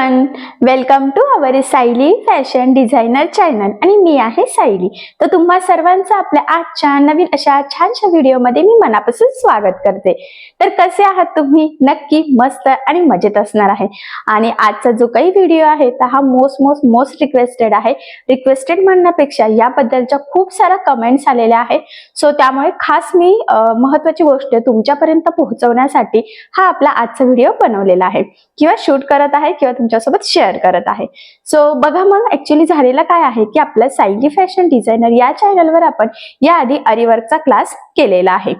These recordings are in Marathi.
And. Welcome to our Sayali fashion designer channel आणि मी आहे सायली तर तुम्हा सर्वांचं आपल्या आजच्या नवीन अशा छानशा व्हिडिओमध्ये मी मनापासून स्वागत करते. तर कसे आहात तुम्ही? नक्की मस्त आणि मजेत असणार आहे. आणि आजचा जो काही व्हिडिओ आहे तर हा मोस्ट मोस्ट मोस्ट रिक्वेस्टेड आहे. रिक्वेस्टेड म्हणण्यापेक्षा याबद्दलच्या खूप साऱ्या कमेंट्स आलेल्या आहेत. सो त्यामुळे खास मी महत्वाची गोष्ट तुमच्यापर्यंत पोहोचवण्यासाठी हा आपला आजचा व्हिडिओ बनवलेला आहे. किंवा शूट करत आहे किंवा तुमच्यासोबत शेअर करत आहे. सो बघा मग ऍक्च्युली झालेलं काय आहे की आपलं सायली फॅशन डिझायनर या चॅनलवर आपण याआधी अरिवर्कचा क्लास केलेला आहे.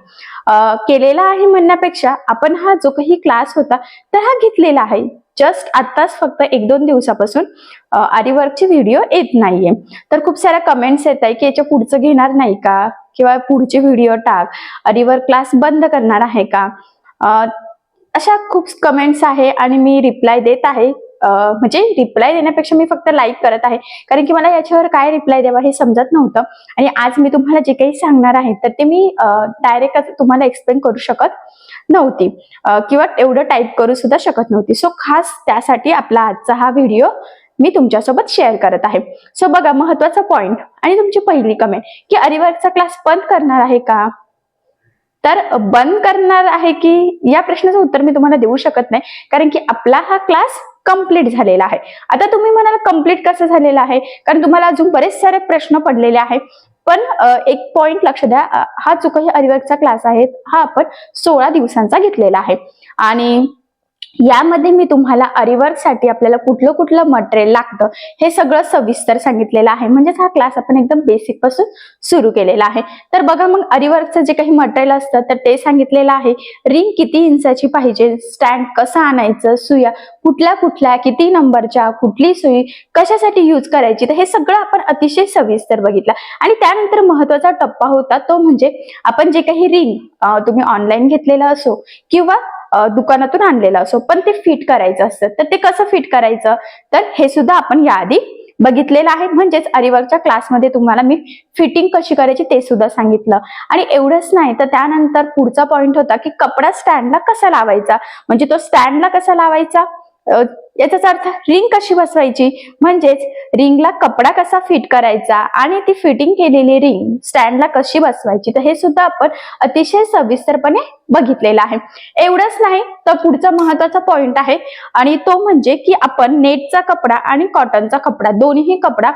केलेला आहे म्हणण्यापेक्षा आपण हा जो काही क्लास होता तर हा घेतलेला आहे. जस्ट आत्ताच फक्त एक दोन दिवसापासून आरीवर्कची व्हिडिओ येत नाहीये. तर खूप साऱ्या कमेंट्स येत आहे की याच्या पुढचं घेणार नाही का? किंवा पुढचे व्हिडिओ टाक. आरीवर्क क्लास बंद करणार आहे का? अशा खूप कमेंट्स आहे आणि मी रिप्लाय देत आहे. म्हणजे रिप्लाय देण्यापेक्षा मी फक्त लाईक करत आहे. कारण की मला याच्यावर काय रिप्लाय द्यावा हे समजत नव्हतं. आणि आज मी तुम्हाला जे काही सांगणार आहे तर ते मी डायरेक्ट तुम्हाला एक्सप्लेन करू शकत नव्हती. किंवा एवढं टाईप करू सुद्धा शकत नव्हती. सो खास त्यासाठी आपला आजचा हा व्हिडिओ मी तुमच्यासोबत शेअर करत आहे. सो बघा महत्त्वाचा पॉइंट आणि तुमची पहिली कमेंट की अरिवारचा क्लास बंद करणार आहे का? तर बंद करणार आहे की या प्रश्नाचं उत्तर मी तुम्हाला देऊ शकत नाही. कारण की आपला हा क्लास कंप्लीट झालेला आहे. आता तुम्ही म्हणाल कंप्लीट कसं झालेलं आहे? कारण तुम्हाला अजून बरेच सारे प्रश्न पडलेले आहेत. पण एक पॉइंट लक्ष द्या. हा चुकही काही अरिवर्कचा क्लास आहे हा आपण सोळा दिवसांचा घेतलेला आहे. आणि यामध्ये मी तुम्हाला अरिवर्कसाठी आपल्याला कुठलं कुठलं मटेरियल लागतं हे सगळं सविस्तर सांगितलेलं आहे. म्हणजेच हा क्लास आपण एकदम बेसिकपासून सुरू केलेला आहे. तर बघा मग अरिवर्कचं जे काही मटेरियल असतं तर ते सांगितलेलं आहे. रिंग किती इंचाची पाहिजे? स्टँड कसं आणायचं? सुया कुठल्या कुठल्या? किती नंबरच्या कुठली सुई? कशासाठी यूज करायची? तर हे सगळं आपण अतिशय सविस्तर बघितलं. आणि त्यानंतर महत्त्वाचा टप्पा होता तो म्हणजे आपण जे काही रिंग तुम्ही ऑनलाईन घेतलेलं असो किंवा दुकानातून आणलेलं असो पण ते फिट करायचं असतं. तर ते कसं फिट करायचं? तर हे सुद्धा आपण याआधी बघितलेलं आहे. म्हणजेच अरिवर्कच्या क्लासमध्ये तुम्हाला मी फिटिंग कशी करायची ते सुद्धा सांगितलं. आणि एवढंच नाही तर त्यानंतर पुढचा पॉइंट होता की कपडा स्टँडला कसा लावायचा? म्हणजे तो स्टँडला कसा लावायचा? याचाच अर्थ रिंग कशी बसवायची? म्हणजेच रिंगला कपडा कसा फिट करायचा आणि ती फिटिंग केलेली रिंग स्टँडला कशी बसवायची? तर हे सुद्धा आपण अतिशय सविस्तरपणे बघितलेलं आहे. एवढंच नाही तर पुढचा महत्त्वाचा पॉइंट आहे आणि तो म्हणजे की आपण नेटचा कपडा आणि कॉटनचा कपडा दोन्ही कपडा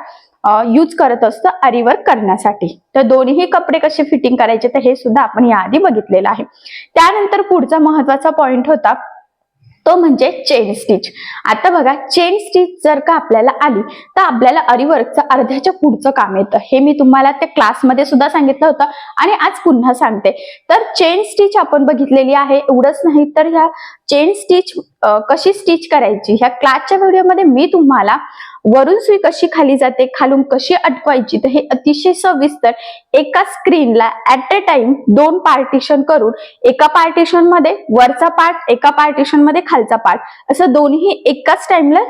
यूज करत असतो अरिवर्क करण्यासाठी. तर दोन्ही कपडे कसे फिटिंग करायचे? तर हे सुद्धा आपण याआधी बघितलेलं आहे. त्यानंतर पुढचा महत्त्वाचा पॉइंट होता तो म्हणजे चेन स्टिच आता बघा चेन स्टिच जर का आपल्याला आली तर आपल्याला अरिवर्कचं अर्ध्याच्या पुढचं काम येतं. हे मी तुम्हाला त्या क्लासमध्ये सुद्धा सांगितलं होतं आणि आज पुन्हा सांगते. तर चेन स्टिच आपण बघितलेली आहे. एवढंच नाही तर ह्या चेन स्टिच कशी स्टिच करायची? ह्या क्लासच्या व्हिडिओमध्ये मी तुम्हाला वरून सुई कशी खाली जाते खालून कशी अटकवायची तर हे अतिशय सविस्तर एका स्क्रीनला ऍट अ टाइम दोन पार्टिशन करून एका पार्टिशनमध्ये वरचा पार्ट एका पार्टिशनमध्ये खालचा पार्ट असं दोन्ही एकाच टाइमला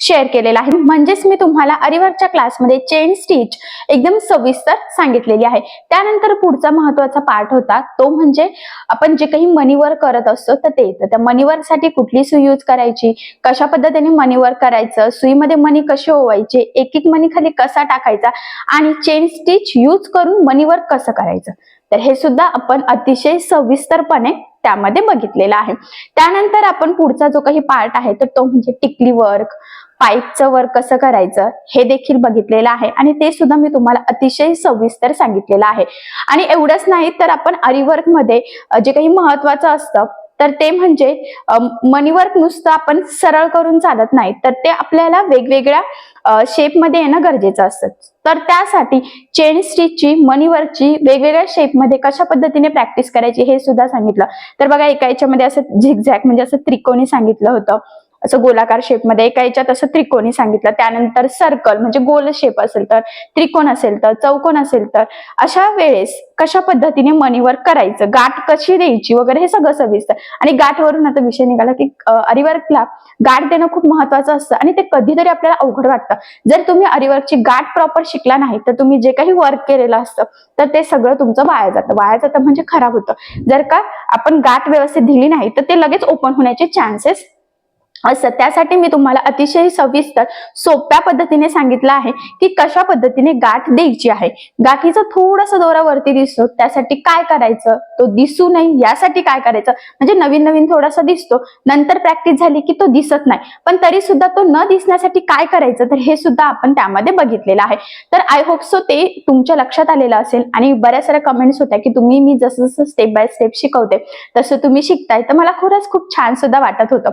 शेअर केलेला आहे. म्हणजेच मी तुम्हाला अरिवर्कच्या क्लासमध्ये चेन स्टिच एकदम सविस्तर सांगितलेली आहे. त्यानंतर पुढचा महत्त्वाचा पार्ट होता तो म्हणजे आपण जे काही मनीवर करत असतो तर ते येतं. त्या मनीवर साठी कुठली सुई यूज करायची? कशा पद्धतीने मनीवर करायचं? सुईमध्ये मनी कशी ओवायचे? एक एक मनी खाली कसा टाकायचा? आणि चेन स्टिच यूज करून मनीवर कसं करायचं? तर हे सुद्धा आपण अतिशय सविस्तरपणे त्यामध्ये बघितलेलं आहे. त्यानंतर आपण पुढचा जो काही पार्ट आहे तर तो म्हणजे टिकली वर्क पाईपचं वर्क कसं करायचं हे देखील बघितलेलं आहे. आणि ते सुद्धा मी तुम्हाला अतिशय सविस्तर सांगितलेलं आहे. आणि एवढंच नाही तर आपण अरिवर्कमध्ये जे काही महत्वाचं असतं तर ते म्हणजे मनीवर्क नुसतं आपण सरळ करून चालत नाही. तर ते आपल्याला वेगवेगळ्या शेपमध्ये येणं गरजेचं असतं. तर त्यासाठी चेन स्टिचची मनीवर्कची वेगवेगळ्या शेपमध्ये कशा पद्धतीने प्रॅक्टिस करायची हे सुद्धा सांगितलं. तर बघा एका याच्यामध्ये असं झिकझॅक म्हणजे असं त्रिकोणी सांगितलं होतं. असं गोलाकार शेपमध्ये एका याच्यात असं त्रिकोणी सांगितलं. त्यानंतर सर्कल म्हणजे गोल शेप असेल तर त्रिकोण असेल तर चौकोन असेल तर अशा वेळेस कशा पद्धतीने मनीवर करायचं? गाठ कशी द्यायची वगैरे हे सगळं सविस्तर. आणि गाठवरून आता विषय निघाला की अरिवर्कला गाठ देणं खूप महत्वाचं असतं आणि ते कधीतरी आपल्याला अवघड वाटतं. जर तुम्ही अरिवर्कची गाठ प्रॉपर शिकला नाही तर तुम्ही जे काही वर्क केलेलं असतं तर ते सगळं तुमचं वाया जातं. वाया जातं म्हणजे खराब होतं. जर का आपण गाठ व्यवस्थित दिली नाही तर ते लगेच ओपन होण्याचे चान्सेस असं. त्यासाठी मी तुम्हाला अतिशय सविस्तर सोप्या पद्धतीने सांगितलं आहे की कशा पद्धतीने गाठ द्यायची आहे. गाठीचा थोडासा दोरा वरती दिसतो. त्यासाठी काय करायचं? तो दिसू नये यासाठी काय करायचं? म्हणजे नवीन नवीन थोडासा दिसतो. नंतर प्रॅक्टिस झाली की तो दिसत नाही. पण तरी सुद्धा तो न दिसण्यासाठी काय करायचं? तर हे सुद्धा आपण त्यामध्ये बघितलेलं आहे. तर आय होप सो ते तुमच्या लक्षात आलेलं असेल. आणि बऱ्याच साऱ्या कमेंट्स होत्या की तुम्ही मी जसं जसं स्टेप बाय स्टेप शिकवते तसं तुम्ही शिकताय. तर मला खरंच खूप छान सुद्धा वाटत होतं.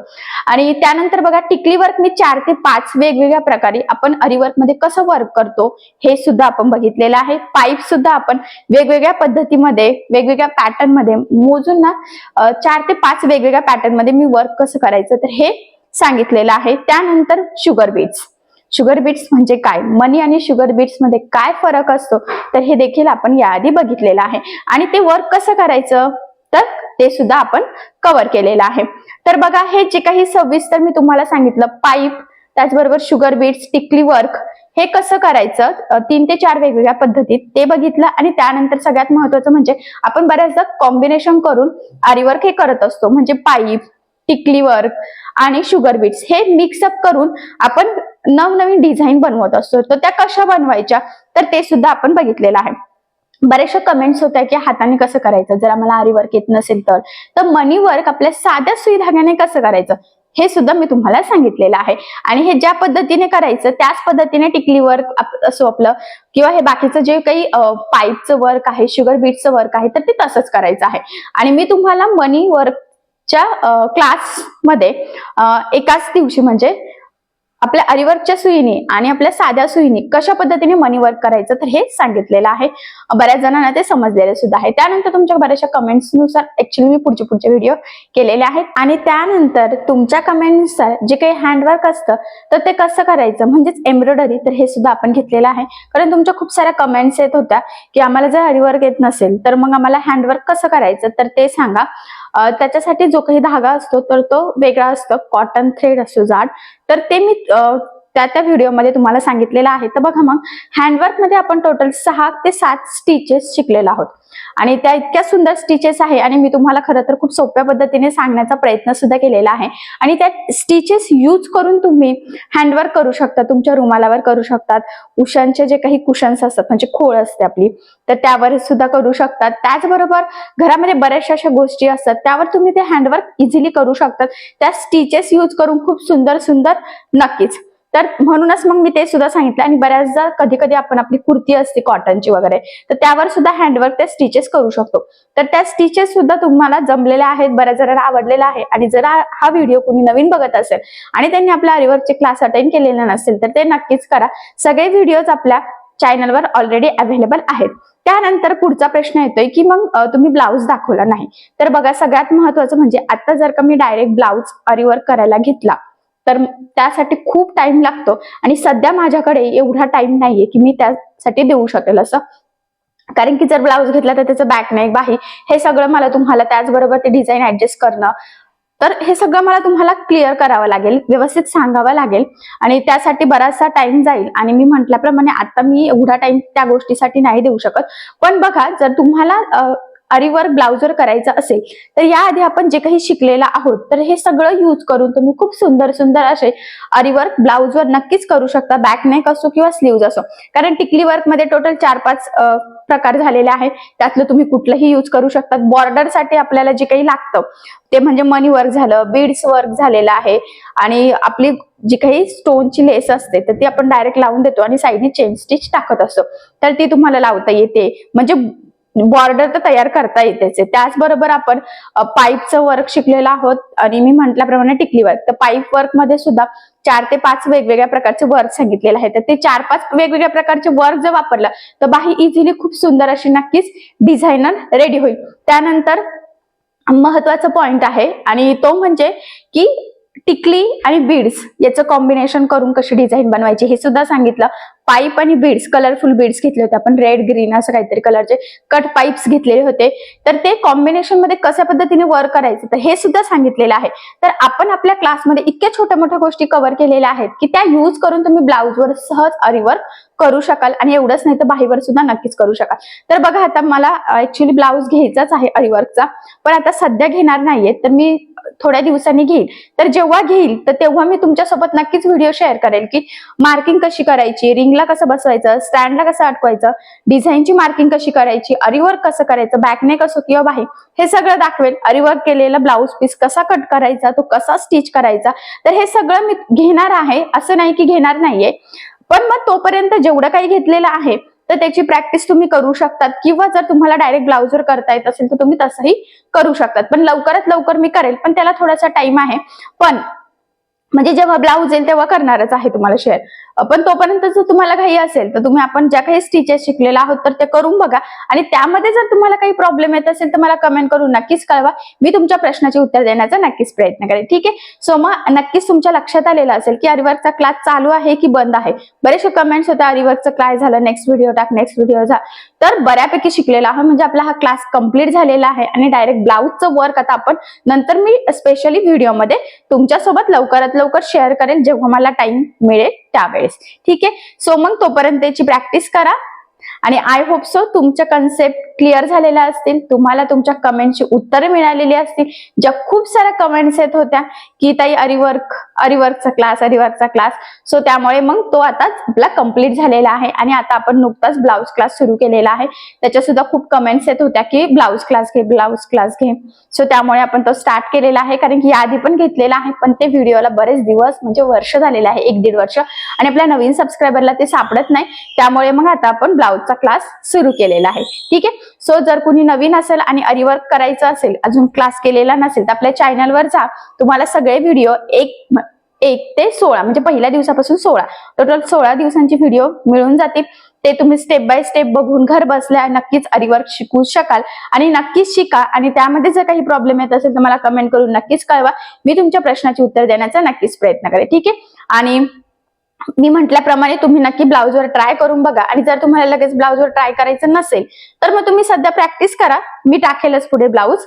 आणि त्यानंतर बघा टिकली वर्क मी चार ते पाच वेगवेगळ्या प्रकारे आपण अरिवर्कमध्ये कसं वर्क करतो हे सुद्धा आपण बघितलेलं आहे. पाईप सुद्धा आपण वेगवेगळ्या पद्धतीमध्ये वेगवेगळ्या पॅटर्नमध्ये मोजून ना चार ते पाच वेगवेगळ्या पॅटर्नमध्ये मी वर्क कसं करायचं तर हे सांगितलेलं आहे. त्यानंतर शुगर बीट्स शुगर बीट्स म्हणजे काय? मनी आणि शुगर बीट्समध्ये काय फरक असतो? तर हे देखील आपण याआधी बघितलेलं आहे. आणि ते वर्क कसं करायचं? तर ते सुद्धा आपण कव्हर केलेलं आहे. तर बघा हे जे काही सविस्तर मी तुम्हाला सांगितलं पाईप त्याचबरोबर शुगर बीट्स टिकली वर्क हे कसं करायचं? तीन ते चार वेगवेगळ्या पद्धतीत ते बघितलं आणि त्यानंतर सगळ्यात महत्वाचं म्हणजे आपण बऱ्याचदा कॉम्बिनेशन करून आरीवर्क हे करत असतो. म्हणजे पाईप टिकली वर्क आणि शुगर बीट्स हे मिक्सअप करून आपण नवनवीन डिझाईन बनवत असतो. तर त्या कशा बनवायच्या? तर ते सुद्धा आपण बघितलेलं आहे. बरेचशा कमेंट्स होत्या की हाताने कसं करायचं? जर आम्हाला आरी वर्क येत नसेल तर. तर मनी वर्क आपल्या साध्या सुई धाग्याने कसं करायचं? हे सुद्धा मी तुम्हाला सांगितलेलं आहे. आणि हे ज्या पद्धतीने करायचं त्याच पद्धतीने टिकली वर्क असो आपलं किंवा हे बाकीचं जे काही पाईपचं वर्क आहे शुगर बीटचं वर्क आहे तर ते तसंच करायचं आहे. आणि मी तुम्हाला मनी वर्कच्या क्लासमध्ये एकाच दिवशी म्हणजे आपल्या अरिवर्कच्या सुईने आणि आपल्या साध्या सुईने कशा पद्धतीने मनी वर्क करायचं तर हे सांगितलेलं आहे. बऱ्याच जणांना ते समजलेलं सुद्धा आहे. त्यानंतर तुमच्या बऱ्याचशा कमेंट्सनुसार ऍक्च्युली मी पुढचे पुढचे व्हिडिओ केलेले आहेत. आणि त्यानंतर तुमच्या कमेंटनुसार जे काही हँडवर्क असतं तर ते कसं करायचं? म्हणजेच एम्ब्रॉयडरी तर हे सुद्धा आपण घेतलेलं आहे. कारण तुमच्या खूप साऱ्या कमेंट्स येत होत्या की आम्हाला जर हरिवर्क येत नसेल तर मग आम्हाला हँडवर्क कसं करायचं? तर ते सांगा. त्याच्यासाठी जो काही धागा असतो तर तो वेगळा असतो. कॉटन थ्रेड असतो जाड. तर ते मी त्या त्या व्हिडिओमध्ये तुम्हाला सांगितलेलं आहे. तर बघा मग हँडवर्कमध्ये आपण टोटल सहा ते सात स्टिचेस शिकलेलो आहोत. आणि त्या इतक्या सुंदर स्टिचेस आहे आणि मी तुम्हाला खरं तर खूप सोप्या पद्धतीने सांगण्याचा प्रयत्न सुद्धा केलेला आहे. आणि त्या स्टिचेस यूज करून तुम्ही हँडवर्क करू शकता तुमच्या रुमालावर करू शकतात. उशांचे जे काही कुशन्स असतात म्हणजे खोळ असते आपली तर त्यावर सुद्धा करू शकतात. त्याचबरोबर घरामध्ये बऱ्याचशा अशा गोष्टी असतात त्यावर तुम्ही ते हँडवर्क इझिली करू शकतात. त्या स्टिचेस यूज करून खूप सुंदर सुंदर नक्कीच. तर म्हणूनच मग मी ते सुद्धा सांगितलं. आणि बऱ्याचदा कधी कधी आपण आपली कुर्ती असते कॉटनची वगैरे तर त्यावर सुद्धा हँडवर्क त्या स्टिचेस करू शकतो. तर त्या स्टिचेस सुद्धा तुम्हाला जमलेल्या आहेत बऱ्याच जणांना आवडलेला आहे. आणि जर हा व्हिडिओ कुणी नवीन बघत असेल आणि त्यांनी आपल्या अरिवर्कचे क्लास अटेंड केलेले नसेल तर ते नक्कीच करा. सगळे व्हिडिओज आपल्या चॅनलवर ऑलरेडी अवेलेबल आहेत. त्यानंतर पुढचा प्रश्न येतोय की मग तुम्ही ब्लाऊज दाखवला नाही. तर बघा सगळ्यात महत्वाचं म्हणजे आता जर का मी डायरेक्ट ब्लाऊज अरिवर्क करायला घेतला तर त्यासाठी खूप टाइम लागतो. आणि सध्या माझ्याकडे एवढा टाइम नाहीये की मी त्यासाठी देऊ शकेल असं. कारण की जर ब्लाऊज घेतला तर त्याचं बॅक नाही बाही. हे सगळं मला तुम्हाला त्याचबरोबर ते डिझाईन ऍडजस्ट करणं. तर हे सगळं मला तुम्हाला क्लिअर करावं लागेल व्यवस्थित सांगावं लागेल. आणि त्यासाठी बराचसा टाइम जाईल. आणि मी म्हटल्याप्रमाणे आता मी एवढा टाइम त्या गोष्टीसाठी नाही देऊ शकत. पण बघा जर तुम्हाला अरिवर्क ब्लाउजवर करायचं असेल तर याआधी आपण जे काही शिकलेलं आहोत तर हे सगळं यूज करून तुम्ही खूप सुंदर सुंदर असे अरिवर्क ब्लाउजवर नक्कीच करू शकता. बॅक नेक असो किंवा स्लीव्ज असो. कारण टिकली वर्कमध्ये टोटल चार पाच प्रकार झालेले आहेत. त्यातलं तुम्ही कुठलंही यूज करू शकता. बॉर्डरसाठी आपल्याला जे काही लागतं ते म्हणजे मनी वर्क झालं बीड्स वर्क झालेलं आहे. आणि आपली जी काही स्टोनची लेस असते तर ती आपण डायरेक्ट लावून देतो आणि साईडने चेन स्टिच टाकत असतो. तर ती तुम्हाला लावता येते. म्हणजे बॉर्डर तर तयार करता येतेच आहे. त्याचबरोबर आपण पाईपचं वर्क शिकलेलं आहोत. आणि मी म्हटल्याप्रमाणे टिकली वर्क तर पाईप वर्कमध्ये सुद्धा चार ते पाच वेगवेगळ्या प्रकारचे वर्क सांगितलेले आहे तर ते चार पाच वेगवेगळ्या प्रकारचे वर्क जर वापरलं तर बाही इझिली खूप सुंदर अशी नक्कीच डिझायनर रेडी होईल. त्यानंतर महत्त्वाचा पॉइंट आहे. आणि तो म्हणजे की टिकली आणि बीड्स याचं कॉम्बिनेशन करून कशी डिझाईन बनवायची हे सुद्धा सांगितलं. पाईप आणि बीड्स कलरफुल बीड्स घेतले होते आपण. रेड ग्रीन असं काहीतरी कलरचे कट पाईप्स घेतलेले होते. तर ते कॉम्बिनेशनमध्ये कशा पद्धतीने वर्क करायचं तर हे सुद्धा सांगितलेलं आहे. तर आपण आपल्या क्लासमध्ये इतक्या छोट्या मोठ्या गोष्टी कव्हर केलेल्या आहेत की त्या यूज करून तुम्ही ब्लाऊजवर सहज अरिवर्क करू शकाल आणि एवढंच नाही तर बाहीवर सुद्धा नक्कीच करू शकाल. तर बघा आता मला ऍक्च्युली ब्लाऊज घ्यायचाच आहे अरिवर्कचा पण आता सध्या घेणार नाहीये. तर मी थोड्या दिवसांनी घेईल. तर जेव्हा घेईल तर तेव्हा मी तुमच्यासोबत नक्कीच व्हिडिओ शेअर करेल की मार्किंग कशी करायची रिंगला कसं बसवायचं स्टँडला कसं अटकवायचं डिझाईनची मार्किंग कशी करायची अरिवर्क कसं करायचं बॅकने कसं किंवा बाहेर हे सगळं दाखवेल. अरिवर्क केलेला ब्लाऊज पीस कसा कट करायचा तो कसा स्टिच करायचा तर हे सगळं मी घेणार आहे असं नाही की घेणार नाहीये. पण मग तोपर्यंत जेवढं काही घेतलेलं आहे तर त्याची प्रॅक्टिस तुम्ही करू शकतात. किंवा जर तुम्हाला डायरेक्ट ब्लाउजवर करता येत असेल तर तुम्ही तसंही करू शकतात. पण लवकरात लवकर मी करेल पण त्याला थोडासा टाइम आहे. पण म्हणजे जेव्हा ब्लाऊज येईल तेव्हा करणारच आहे तुम्हाला शेअर पण तोपर्यंत जर तुम्हाला काही असेल तर तुम्ही आपण ज्या काही स्टिचेस शिकलेला आहोत तर ते करून बघा. आणि त्यामध्ये जर तुम्हाला काही प्रॉब्लेम येत असेल तर मला कमेंट करून नक्कीच कळवा. मी तुमच्या प्रश्नाचे उत्तर देण्याचा नक्कीच प्रयत्न करेन. ठीक आहे? सो मग नक्कीच तुमच्या लक्षात आलेलं असेल की अरिवर्कचा क्लास चालू आहे की बंद आहे? बरेचसे कमेंट्स होते अरिवर्कचा क्लास झालं नेक्स्ट व्हिडिओ टाक नेक्स्ट व्हिडिओ जा. तर बऱ्यापैकी शिकलेला आहे म्हणजे आपला हा क्लास कंप्लीट झालेला आहे आणि डायरेक्ट ब्लाऊजचं वर्क आता आपण नंतर मी स्पेशली व्हिडिओमध्ये तुमच्यासोबत लवकरात लवकर शेअर करेल जेव्हा मला टाइम मिळेल. त्यावेळेस. ठीक आहे? सो मग तोपर्यंत त्याची प्रॅक्टिस करा. आणि आय होप सो तुमच्या कन्सेप्ट क्लिअर झालेल्या असतील तुम्हाला तुमच्या कमेंटची उत्तरं मिळालेली असतील. ज्या खूप साऱ्या कमेंट्स येत होत्या की ताई अरिवर्क अरिवर्कचा क्लास अरिवर्कचा क्लास सो त्यामुळे मग तो आता आपला कंप्लीट झालेला आहे आणि आता आपण नुकताच ब्लाऊज क्लास सुरू केलेला आहे. त्याच्या सुद्धा खूप कमेंट्स येत होत्या की ब्लाऊज क्लास घे ब्लाऊज क्लास घे. सो त्यामुळे आपण तो स्टार्ट केलेला आहे कारण की याआधी पण घेतलेला आहे पण ते व्हिडिओला बरेच दिवस म्हणजे वर्ष झालेले आहे एक दीड वर्ष. आणि आपल्या नवीन सबस्क्रायबरला ते सापडत नाही. त्यामुळे मग आता आपण ब्लाऊजचा क्लास सुरू केलेला आहे. ठीक आहे? सो जर कुणी नवीन असेल आणि अरिवर्क करायचं असेल अजून क्लास केलेला नसेल तर आपल्या चॅनलवर जा. तुम्हाला सगळे व्हिडिओ एक एक ते सोळा म्हणजे पहिल्या दिवसापासून सोळा. टोटल सोळा दिवसांची व्हिडिओ मिळून जातील. ते तुम्ही स्टेप बाय स्टेप बघून घर बसल्या नक्कीच अरिवर्क शिकू शकाल. आणि नक्कीच शिका. आणि त्यामध्ये जर काही प्रॉब्लेम येत असेल तर मला कमेंट करून नक्कीच कळवा. मी तुमच्या प्रश्नाचे उत्तर देण्याचा नक्कीच प्रयत्न करेन. ठीक आहे? आणि मी म्हटल्याप्रमाणे तुम्ही नक्की ब्लाऊजवर ट्राय करून बघा. आणि जर तुम्हाला लगेच ब्लाऊजवर ट्राय करायचं नसेल तर मग तुम्ही सध्या प्रॅक्टिस करा. मी टाकेलच पुढे ब्लाऊज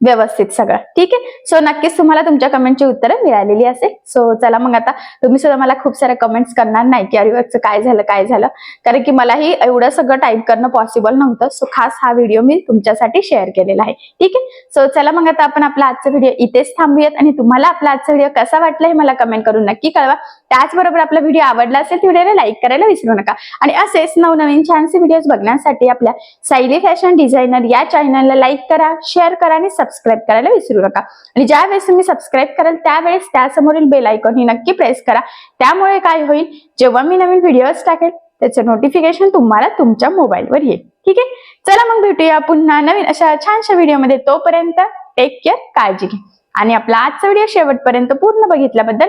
व्यवस्थित सगळं. ठीक आहे? सो नक्कीच तुम्हाला तुमच्या कमेंटची उत्तरं मिळालेली असेल. सो चला मग आता तुम्ही सुद्धा मला खूप साऱ्या कमेंट्स करणार नाही की अरिवर्कचं काय झालं काय झालं? कारण की मलाही एवढं सगळं टाईप करणं पॉसिबल नव्हतं. सो खास हा व्हिडिओ मी तुमच्यासाठी शेअर केलेला आहे. ठीक आहे? सो चला मग आता आपण आपला आजचा व्हिडिओ इथेच थांबूयात. आणि तुम्हाला आपला आजचा व्हिडिओ कसा वाटला हे मला कमेंट करून नक्की कळवा. त्याचबरोबर आपला व्हिडिओ आवडला असेल तर व्हिडिओला लाईक करायला विसरू नका. आणि असेच नवनवीन छानसे व्हिडिओज बघण्यासाठी आपल्या सायली फॅशन डिझायनर या चॅनलला लाईक करा शेअर करा आणि सबस्क्राईब करायला विसरू नका. आणि ज्यावेळेस तुम्ही सबस्क्राईब कराल त्यावेळेस त्यासमोरील बेल आयकॉन ही नक्की प्रेस करा. त्यामुळे काय होईल? जेव्हा मी नवीन व्हिडिओज टाकेल त्याचं नोटिफिकेशन तुम्हाला तुमच्या मोबाईलवर येईल. ठीक आहे? चला मग भेटूया पुन्हा नवीन अशा छानशा व्हिडिओमध्ये तोपर्यंत टेक केअर काळजी घ्या. आणि आपला आजचा व्हिडिओ शेवटपर्यंत पूर्ण बघितल्याबद्दल